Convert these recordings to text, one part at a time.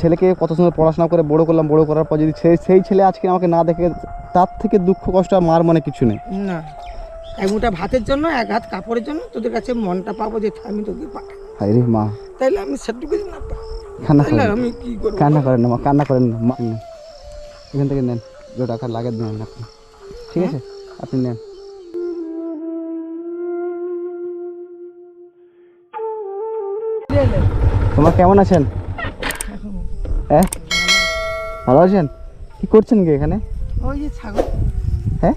ছেলেকে কত সুন্দর পড়াশোনা করে বড় করলাম বড় করার পর যদি সেই সেই ছেলে আজকে আমাকে না দেখে তার থেকে দুঃখ কষ্ট আর মার মনে কিছু নেই। না। এক মুঠা ভাতের জন্য এক হাত কাপড়ের জন্য তোদের কাছে মনটা পাবো যে আমি তোকে পাঠাই। হায় রে মা। তাইলে আমি সেটুকু না কান্না করেন আমি কি করব? কান্না করেন না মা কান্না করেন না। মা এখান থেকে নেন। দু টাকা লাগে দেন আপনি। ঠিক আছে? আপনি নেন। তোমরা কেমন আছেন? হ্যাঁ? ভালো আছেন? কি করছেন কি এখানে? ওই যে ছাগল। হ্যাঁ?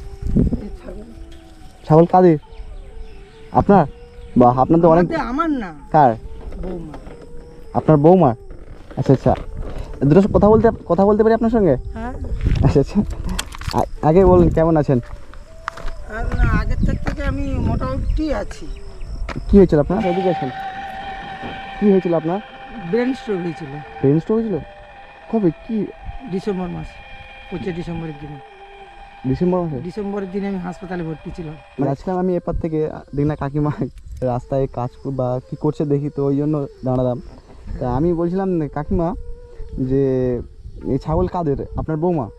ছাগল। কাদের? আপনার? বা আপনার তো অনেক আমার না। কার? বৌমা আপনার বৌমার? আচ্ছা আচ্ছা। দুটো কথা বলতে কথা বলতে পারি আপনার সঙ্গে? হ্যাঁ। আচ্ছা আচ্ছা। আগে বলুন কেমন আছেন? আর না আগের থেকে থেকে আমি মোটামুটি আছি। কি হয়েছিল আপনার? এদিকে আছেন কি হয়েছিল আপনার? ব্রেন স্ট্রোক হয়েছিল। ব্রেন স্ট্রোক হয়েছিল? কবে? কি? ডিসেম্বর মাস পঁচিশে ডিসেম্বরের দিনে। ডিসেম্বর মাসে? ডিসেম্বরের দিনে আমি হাসপাতালে ভর্তি ছিলাম। মানে আজকে আমি এপার থেকে দেখি না কাকিমা রাস্তায় কাজ কর- বা কি করছে দেখি তো ওই জন্য দাঁড়ালাম। তা আমি বলছিলাম কাকিমা যে এই ছাগল কাদের? আপনার বৌমা?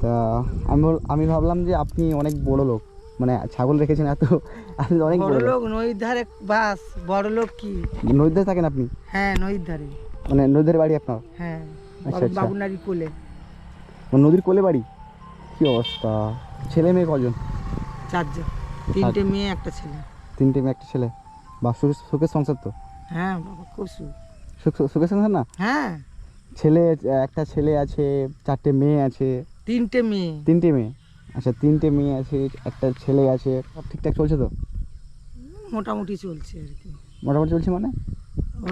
তা আমি আমি ভাবলাম যে আপনি অনেক বড় লোক। মানে ছাগল রেখেছেন এত আপনি অনেক বড় লোক। নদীর ধারে বাস বড় লোক কি? নদীতে থাকেন আপনি? হ্যাঁ নদীর ধারে মানে নদীর বাড়ি আপনার? হ্যাঁ আচ্ছা, আচ্ছা। বাবুনারি কোলে। মানে নদীর কোলে বাড়ি? কি অবস্থা? ছেলে মেয়ে কজন? চারজন। তিনটে মেয়ে একটা ছেলে। তিনটে মেয়ে একটা ছেলে। বা সুখে- সুখের সংসার তো? হ্যাঁ বাবা খুব সুখ সুখ- সুখের সংসার না? হ্যাঁ। ছেলে একটা ছেলে আছে চারটে মেয়ে আছে। তিনটে মেয়ে। তিনটে মেয়ে? আচ্ছা তিনটে মেয়ে আছে একটা ছেলে আছে। সব ঠিকঠাক চলছে তো? মোটামুটি চলছে আর কি। মোটামুটি চলছে মানে?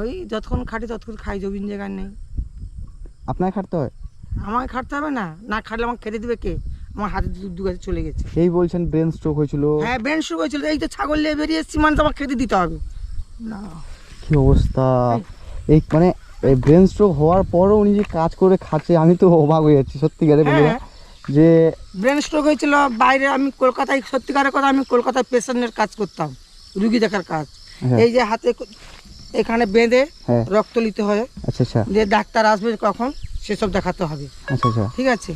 ওই যতক্ষণ খাটি ততক্ষণ খাই জবিন জায়গার নেই। আপনাকে খাটতে হয়? আমাকে খাটতে হবে না? না খাটলে আমাকে খেতে দিবে কে? আমার হাতে দু দু গাছে চলে গেছে। এই বলছেন ব্রেন স্ট্রোক হয়েছিল। হ্যাঁ ব্রেন স্ট্রোক হয়েছিল। এই তো ছাগল নিয়ে বেরিয়ে এসেছি মানে তো আমাকে খেতে দিতে হবে। না। কি অবস্থা? এই। মানে এই ব্রেন স্ট্রোক হওয়ার পরও উনি যে কাজ করে খাচ্ছে আমি তো অবাক হয়ে যাচ্ছি সত্যিকারে হ্যাঁ। যে ব্রেন স্ট্রোক হয়েছিল বাইরে আমি কলকাতায় সত্যিকারের কথা আমি কলকাতায় পেশেন্টের কাজ করতাম রুগী দেখার কাজ। হ্যাঁ। এই যে হাতে এখানে বেঁধে হ্যাঁ। রক্ত নিতে হয়। আচ্ছা আচ্ছা। যে ডাক্তার আসবে কখন সেসব দেখাতে হবে। আচ্ছা আচ্ছা। ঠিক আছে?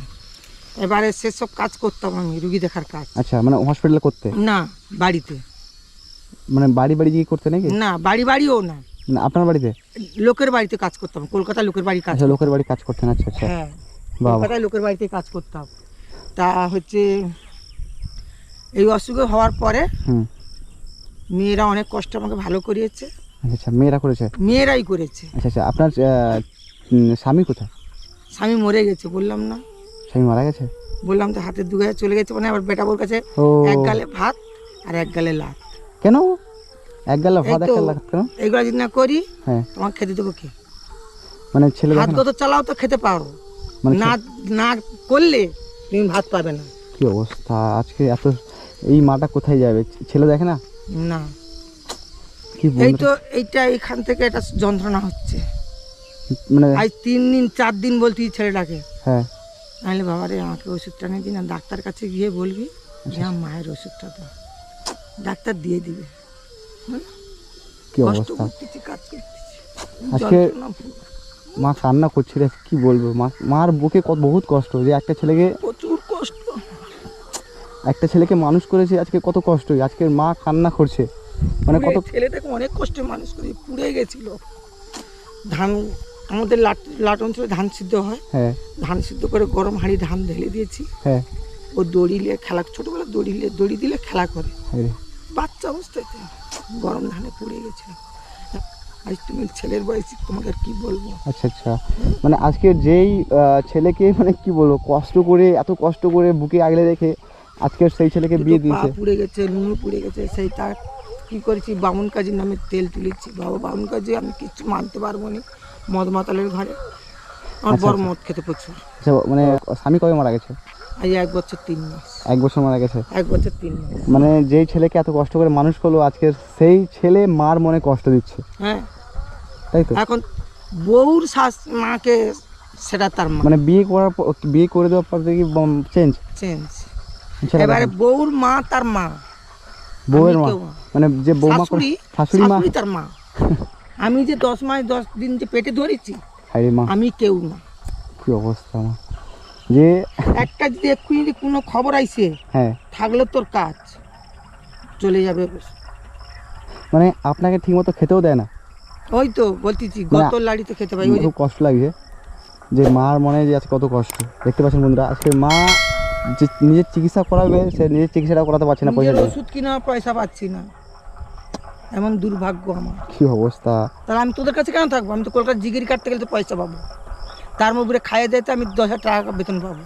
এবারে সেসব কাজ করতাম আমি রুগী দেখার কাজ। আচ্ছা মানে হসপিটালে করতে? না বাড়িতে। মানে বাড়ি বাড়ি গিয়ে করতে নাকি? না বাড়ি বাড়িও না। না আপনার বাড়িতে? লোকের বাড়িতে কাজ করতাম কলকাতা লোকের বাড়ি কাজ আচ্ছা লোকের বাড়ি কাজ করতেন আচ্ছা আচ্ছা। হ্যাঁ কলকাতায় লোকের বাড়িতে কাজ করতাম। তা হচ্ছে এই অসুখ হওয়ার পরে হুম। মেয়েরা অনেক কষ্ট আমাকে ভালো করিয়েছে। আচ্ছা আচ্ছা মেয়েরা করেছে? মেয়েরাই করেছে। আচ্ছা আচ্ছা আপনার আহ, উম, স্বামী কোথায়? স্বামী মরে গেছে বললাম না। স্বামী মারা গেছে? বললাম তো হাতের দুগায় চলে গেছে মানে আবার বেটা বোর কাছে ও। এক গালে ভাত আর এক গালে লাত। কেন? এক গালা ভাত এক তো। গালা কেন? এইগুলো যদি না করি হ্যাঁ। তোমাকে খেতে দেবো কে? মানে ছেলে হাত দেখে না? চালাও তো খেতে পারো। মানে না না করলে তুমি ভাত পাবে না। কি অবস্থা? আজকে এত এই মাটা কোথায় যাবে? ছেলে দেখে না? না। এই তো এইটা এখান থেকে এটা যন্ত্রণা হচ্ছে। মানে আজ তিন দিন চার দিন বলতি ছেলেটাকে। হ্যাঁ। নাহলে বাবারে আমাকে ওষুধটা নিয়ে দিন ডাক্তার কাছে গিয়ে বলবি আচ্ছা। যে আমার মায়ের ওষুধটা দাও ডাক্তার দিয়ে দিবে। কি অবস্থা? আজকে মা কান্না করছে রে কি বলব? মা মার বুকে বহুত কষ্ট যে একটা ছেলেকে প্রচুর কষ্ট। একটা ছেলেকে মানুষ করেছে আজকে কত কষ্ট আজকের মা কান্না করছে। মানে কত ছেলেটাকে অনেক কষ্টে মানুষ করি পুড়ে গেছিল। ধান আমাদের লাট লাট অঞ্চলে ধান সিদ্ধ হয়। হ্যাঁ। ধান সিদ্ধ করে গরম হাঁড়ি ধান ঢেলে দিয়েছি। হ্যাঁ। ও দড়ি নিয়ে খেলা ছোটোবেলা দড়ি নিয়ে দড়ি দিলে খেলা করে। বাচ্চা অবস্থাতে গরম ধানে পুড়ে গেছে আজ তুমি ছেলের বয়সী তোমাকে কি বলব? আচ্ছা আচ্ছা। মানে আজকে যেই ছেলেকে মানে কি বলব কষ্ট করে এত কষ্ট করে বুকে আগলে রেখে আজকে সেই ছেলেকে বিয়ে দিয়েছে। পুড়ে গেছে নুনু পুড়ে গেছে সেই তার কি করেছি বামুন কাজীর নামে তেল তুলেছি। বাবা বামুন কাজী আমি কিছু মানতে পারব না মদ মাতালের ঘরে। আমার আচ্ছা, বড় আচ্ছা। মদ খেতে প্রচুর। আচ্ছা মানে স্বামী কবে মারা গেছে? আজ এক বছর তিন মাস। এক বছর মারা গেছে? এক বছর তিন মাস। মানে যেই ছেলেকে এত কষ্ট করে মানুষ করল আজকে সেই ছেলে মার মনে কষ্ট দিচ্ছে। হ্যাঁ। তাই তো? এখন বউর শাস মাকে সেটা তার মা। মানে বিয়ে করার পর বিয়ে করে দেওয়ার পর থেকে চেঞ্জ চেঞ্জ এবারে বউর মা তার মা। বউয়ের মা। মানে যে বৌমা শাশুড়ি মা? তার মা। আমি যে দশ মাস দশ দিন যে পেটে ধরেছি মা। আমি কেউ না। কি অবস্থা মা। যে একটা যদি এক্ষুনি যদি কোনো খবর আইছে হ্যাঁ। থাকলে তোর কাজ। চলে যাবে মানে আপনাকে ঠিকমতো খেতেও দেয় না? ওই তো বলতেছি না। গত লাড়িতে খেতে পাই খুব কষ্ট লাগছে। যে মার মনে যে আজকে কত কষ্ট। দেখতে পাচ্ছেন বন্ধুরা আজকে মা যে নিজের চিকিৎসা করাবে সে নিজের চিকিৎসাটা করাতে পারছে না পয়সা নিজের ওষুধ কিনা পয়সা পাচ্ছি না। এমন দুর্ভাগ্য আমার। কি অবস্থা? তাহলে আমি তোদের কাছে কেন থাকব? আমি তো কলকাতা জিগিরি কাটতে গেলে তো পয়সা পাবো। তার মধ্যে খাইয়ে দিতে আমি দশ হাজার টাকা বেতন পাবো।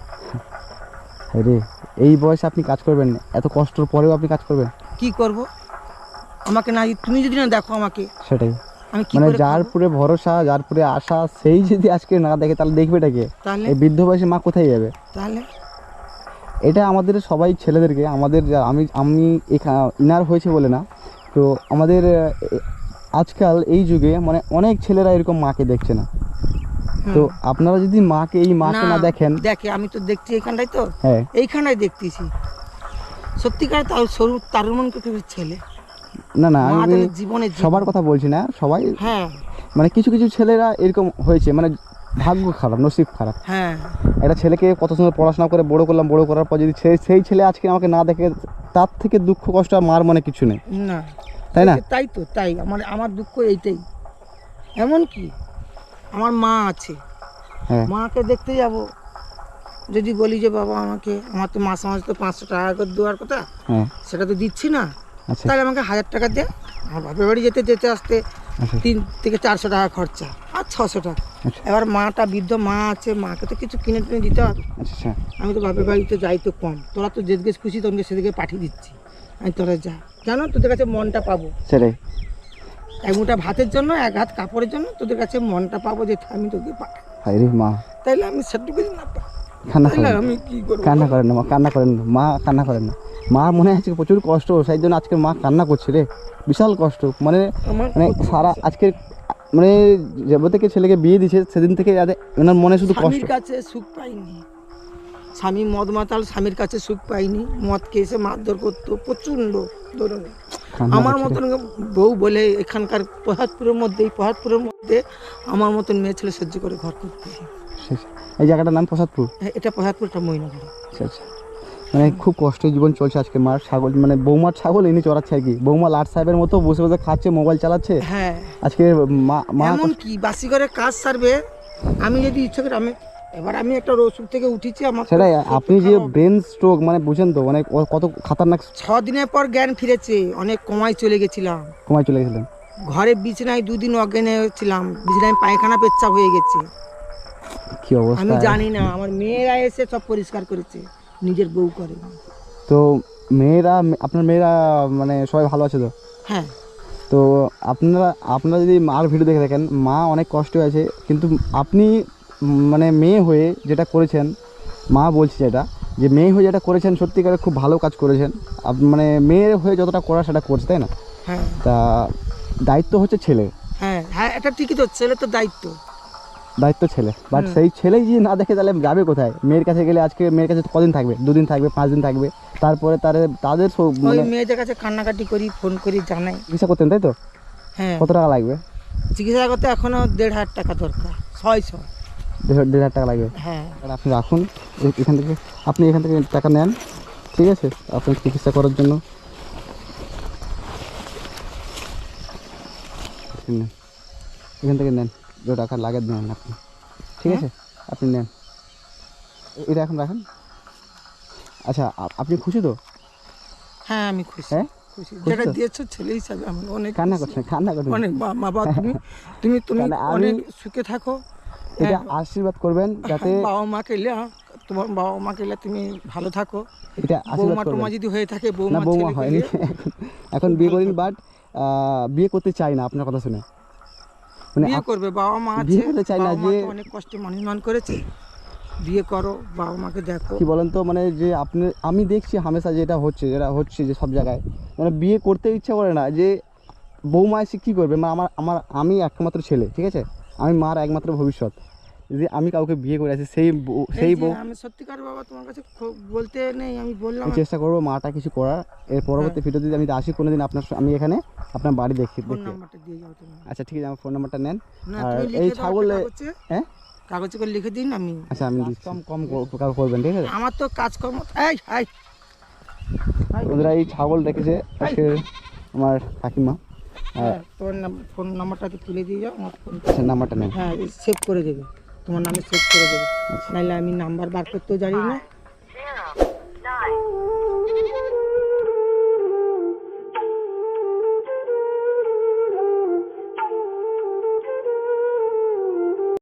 রে এই বয়সে আপনি কাজ করবেন এত কষ্টর পরেও আপনি কাজ করবেন। কি করব? আমাকে না তুমি যদি না দেখো আমাকে সেটাই। আমি কি মানে যার? পুরে ভরসা যার পুরে আশা সেই যদি আজকে না দেখে তাহলে দেখবে এটাকে। তাহলে? এই বৃদ্ধ বয়সে মা কোথায় যাবে? তাহলে? এটা আমাদের সবাই ছেলেদেরকে আমাদের আমি আমি এখা ইনার হয়েছে বলে না। তো আমাদের আজকাল এই যুগে মানে অনেক ছেলেরা এরকম মাকে দেখছে না। তো আপনারা যদি মাকে এই মাকে না দেখেন দেখে আমি তো দেখছি এইখানটাই তো। হ্যাঁ। এইখানটাই দেখতেছি। সত্যিকার তার সরু তারুমন পৃথিবীর ছেলে। না না আমি জীবনে। সবার কথা বলছি না সবাই হ্যাঁ। মানে কিছু কিছু ছেলেরা এরকম হয়েছে। মানে ভাগ্য খারাপ নসিব খারাপ। হ্যাঁ। একটা ছেলেকে কত সুন্দর পড়াশোনা করে বড় করলাম বড় করার পর যদি সেই সেই ছেলে আজকে আমাকে না দেখে তার থেকে দুঃখ কষ্ট আর মার মনে কিছু নেই। না। তাই না? তাই তো তাই। আমার আমার দুঃখ এইটাই। এমন কি? আমার মা আছে। হ্যাঁ। মাকে দেখতে যাব। যদি বলি যে বাবা আমাকে আমার তো মাসে মাসে তো পাঁচশো টাকা করে দেওয়ার কথা হ্যাঁ। সেটা তো দিচ্ছি না। আচ্ছা। তাহলে আমাকে হাজার টাকা দে। আমার বাপের বাড়ি যেতে যেতে আসতে আচ্ছা। তিন থেকে চারশো টাকা খরচা আর ছশো টাকা। এবার মাটা বৃদ্ধ মা আছে মাকে তো কিছু কিনে টিনে দিতে হবে। আচ্ছা আচ্ছা। আমি তো বাপের বাড়িতে যাই তো কম। তোরা তো যেদিকে খুশি তোকে সেদিকে পাঠিয়ে দিচ্ছি। আমি তোরা যা। জানো তোদের কাছে মনটা পাবো। সেটাই। এক মুঠা ভাতের জন্য এক হাত কাপড়ের জন্য তোদের কাছে মনটা পাবো যে আমি তোকে পাঠাই। মা। তাইলে আমি সেটুকু না। পাই কান্না করেন আমি কি করব? কান্না করেন না মা কান্না করেন না। মা কান্না করেন না। মা মনে আছে প্রচুর কষ্ট সেই জন্য আজকে মা কান্না করছে রে। বিশাল কষ্ট। মানে মানে সারা আজকে মানে যেবে থেকে ছেলেকে বিয়ে দিয়েছে সেদিন থেকে ওনার মনে শুধু কষ্ট। স্বামীর কাছে সুখ পাইনি। স্বামী মদ মাতাল স্বামীর কাছে সুখ পাইনি। মদ খেয়ে এসে মারধর করতো প্রচণ্ড ধরুন কান্না আমার মতন বউ বলে এখানকার প্রহাতপুরের মধ্যে এই প্রহাতপুরের মধ্যে আমার মতন মেয়ে ছেলে সহ্য করে ঘর করতে এই জায়গাটার নাম প্রসাদপুর? এটা প্রহাতপুরটা মহিনগর। আচ্ছা আচ্ছা। মানে খুব কষ্টের জীবন চলছে আজকে মার ছাগল মানে বৌমার ছাগল এনে চড়াচ্ছে আর কি। বৌমা লাট সাহেবের মতো বসে বসে খাচ্ছে মোবাইল চালাচ্ছে। হ্যাঁ। আজকে মা মা এমন কি বাসি করে কাজ সারবে? আমি যদি ইচ্ছে করে আমি এবার আমি একটা ওষুধ থেকে উঠেছি আমার সেটাই আপনি যে। ব্রেন স্ট্রোক মানে বুঝেন তো মানে কত খাতারনাক ছ দিনের পর জ্ঞান ফিরেছে অনেক কমায় চলে গেছিলাম। কমায় চলে গেছিলেন। ঘরে বিছানায় দুদিন অজ্ঞান ছিলাম বিছানায় পায়খানা পেচ্ছাপ হয়ে গেছে। কি অবস্থা? আমি জানি না আমার মেয়েরা এসে সব পরিষ্কার করেছে। নিজের বউ করে। তো মেয়েরা আপনার মেয়েরা মানে সবাই ভালো আছে তো? হ্যাঁ। তো আপনারা আপনারা যদি মার ভিডিও দেখে থাকেন মা অনেক কষ্ট আছে কিন্তু আপনি মানে মেয়ে হয়ে যেটা করেছেন মা বলছে যেটা যে মেয়ে হয়ে যেটা করেছেন সত্যিকারে খুব ভালো কাজ করেছেন। মানে মেয়ের হয়ে যতটা করা সেটা করছে তাই না? হ্যাঁ। তা দায়িত্ব হচ্ছে ছেলে। হ্যাঁ হ্যাঁ এটা ঠিকই তো ছেলে তো দায়িত্ব। দায়িত্ব ছেলে। বাট সেই ছেলেই যদি না দেখে তাহলে যাবে কোথায়? মেয়ের কাছে গেলে আজকে মেয়ের কাছে কদিন থাকবে? দুদিন থাকবে পাঁচ দিন থাকবে। তারপরে তার তাদের ওই মানে মেয়েদের কাছে কান্নাকাটি করি ফোন করি জানাই। চিকিৎসা করতেন তাই তো? হ্যাঁ। কত টাকা লাগবে? চিকিৎসা করতে এখনও দেড় হাজার টাকা দরকার ছয়শো। দেড় দেড় হাজার টাকা লাগবে? হ্যাঁ। আপনি রাখুন এখান থেকে আপনি এখান থেকে টাকা নেন ঠিক আছে? আপনার চিকিৎসা করার জন্য। এখান থেকে নেন। যে টাকা লাগে নেন আপনি। ঠিক আছে? আপনি নেন। এটা এখন রাখেন। আচ্ছা আপনি খুশি তো? হ্যাঁ আমি খুশি। হ্যাঁ? খুশি। খুশি যেটা দিয়েছ ছেলে হিসাবে আমি অনেক কান্না খুশি। কান্না করছেন। অনেক বাবা তুমি তুমি তুমি অনেক সুখে থাকো। এটা হ্যাঁ। আশীর্বাদ করবেন যাতে বাবা মা কেলে তোমার বাবা মা কেলে তুমি ভালো থাকো। এটা আশীর্বাদ করবেন। যদি হয়ে থাকে বৌমা ছেলে হয়নি। এখন বিয়ে করিনি বাট বিয়ে করতে চাই না আপনার কথা শুনে। বিয়ে আপ- করবে বাবা মা আছে বিয়ে করতে চাই না যে- অনেক কষ্টে মানুষ মান করেছে। বিয়ে করো বাবা মাকে দেখো। কি বলেন তো? মানে যে আপনি আমি দেখছি হামেশা যেটা হচ্ছে যেটা হচ্ছে যে সব জায়গায়। মানে বিয়ে করতে ইচ্ছা করে না যে বৌমা এসে কী করবে? মানে আমার আমার আমি একমাত্র ছেলে ঠিক আছে? আমি মার একমাত্র ভবিষ্যৎ। যদি আমি কাউকে বিয়ে করে আছি সেই বউ- সেই বউ আমি সত্যিকার বাবা তোমার কাছে বলতে নেই আমি বললাম আমি চেষ্টা করব মাটা কিছু করার। এর পরবর্তী হ্যাঁ। ভিডিওতে যদি আমি আসি কোনোদিন আপনার আমি এখানে আপনার বাড়ি দেখি ফোন দেখি। নাম্বারটা দিয়ে যাও তুমি। আচ্ছা ঠিক আছে আমার ফোন নাম্বারটা নেন। আর এই ছাগলে হ্যাঁ? কাগজে করে লিখে দিন আমি আচ্ছা আমি কম কম কর- কর- করবেন ঠিক আছে? আমার তো কাজকর্ম এই হাই। ওদের এই ছাগল দেখেছে আজকে আমার কাকিমা। হ্যাঁ তোমার নাম- ফোন নাম্বারটা তুলে দিয়ে যাও আমার ফোন আচ্ছা নাম্বারটা নেন। হ্যাঁ সেভ করে দেবে। তোমার নামে চেক করে দেবে। নাহলে আমি নাম্বার বার করতেও জানি না।